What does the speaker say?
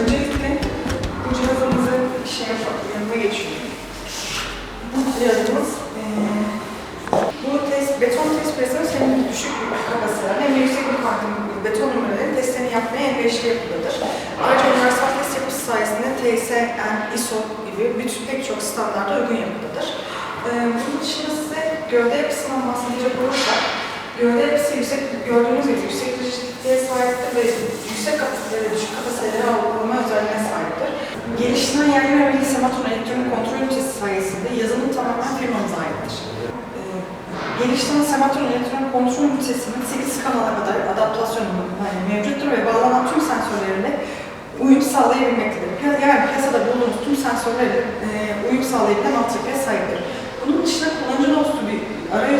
Öncelikle bu cihazımızı şey yapalım, yanına geçiyorum. Bu cihazımız, e, bu test, beton test presörü hem düşük bir kapasiteden hem de yüksek bir farklı beton numaraları testlerini yapmaya elverişli yapılıdır. Ayrıca universal test yapısı sayesinde TSN, ISO gibi bütün pek çok standarda uygun yapılıdır. E, bunun dışında size gövde yapısından bahsedecek olursak, gövde yapısı yüksek, gördüğünüz gibi yüksek bir çeşitliğe sahiptir ve yüksek kapasitelere düşük kapasitelere olduğunu ve milli sematron elektronik kontrol ünitesi sayesinde yazılım tamamen firmamıza aittir. Ee, geliştiren sematron elektronik kontrol ünitesinin 8 kanala kadar adaptasyonu yani mevcuttur ve bağlanan tüm sensörlerle uyum sağlayabilmektedir. Yani piyasada bulduğumuz tüm sensörlerle e, uyum sağlayabilen altyapıya sahiptir. Bunun dışında kullanıcı dostu bir arayüze